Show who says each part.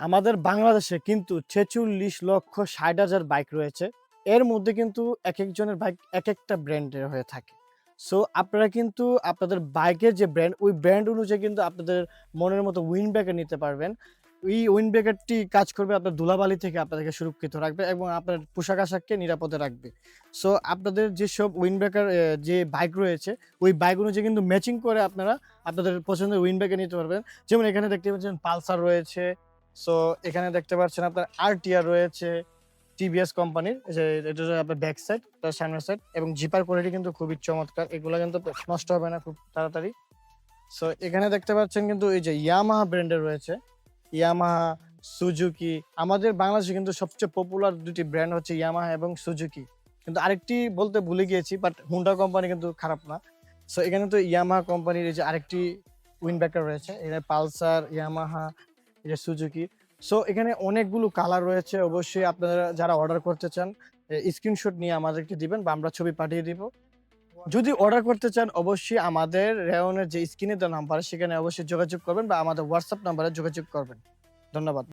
Speaker 1: আমাদের বাংলাদেশে কিন্তু ছেচল্লিশ লক্ষ ষাট হাজার বাইক রয়েছে। এর মধ্যে কিন্তু এক একজনের বাইক এক একটা ব্র্যান্ডের হয়ে থাকে। সো আপনারা কিন্তু আপনাদের বাইকের যে ব্র্যান্ড ওই ব্র্যান্ড অনুযায়ী কিন্তু আপনাদের মনের মতো উইন ব্যাগার নিতে পারবেন। এই উইন ব্যাগারটি কাজ করবে আপনার ধুলাবালি থেকে আপনাদেরকে সুরক্ষিত রাখবে এবং আপনার পোশাক আশাককে নিরাপদে রাখবে। সো আপনাদের যেসব উইন ব্রেকার যে বাইক রয়েছে, ওই বাইক অনুযায়ী কিন্তু ম্যাচিং করে আপনারা আপনাদের পছন্দের উইন ব্রেকার নিতে পারবেন। যেমন এখানে দেখতে পাচ্ছেন পালসার রয়েছে সো এখানে দেখতে পাচ্ছেন আপনার আরটিআর রয়েছে টিভিএস কোম্পানির যে এটা আপনার ব্যাক সাইড তার সামনের সাইড এবং জিপার কোয়ালিটি কিন্তু খুবই চমৎকার। এগুলো কিন্তু নষ্ট হবে না, খুব তাড়াতাড়ি। সো এখানে দেখতে পাচ্ছেন কিন্তু এই যে ইয়ামাহা ব্র্যান্ডের রয়েছে ইয়ামাহা সুজুকি আমাদের বাংলাদেশে কিন্তু সবচেয়ে পপুলার দুটি ব্র্যান্ড হচ্ছে ইয়ামাহা এবং সুজুকি কিন্তু আরেকটি বলতে ভুলে গিয়েছি বাট হুন্ডা কোম্পানি কিন্তু খারাপ না। সো এখানে তো ইয়ামাহা কোম্পানির এই যে আরেকটি উইনব্যাকার রয়েছে, এখানে পালসার ইয়ামাহা যে সুজুকি। সো এখানে অনেকগুলো কালার রয়েছে। অবশ্যই আপনারা যারা অর্ডার করতে চান স্ক্রিনশট নিয়ে আমাদেরকে দিবেন বা আমরা ছবি পাঠিয়ে দিব। যদি অর্ডার করতে চান, অবশ্যই আমাদের রেওনের যে স্ক্রিনের নাম্বার সেখানে অবশ্যই যোগাযোগ করবেন বা আমাদের হোয়াটসঅ্যাপ নাম্বারে যোগাযোগ করবেন। ধন্যবাদ।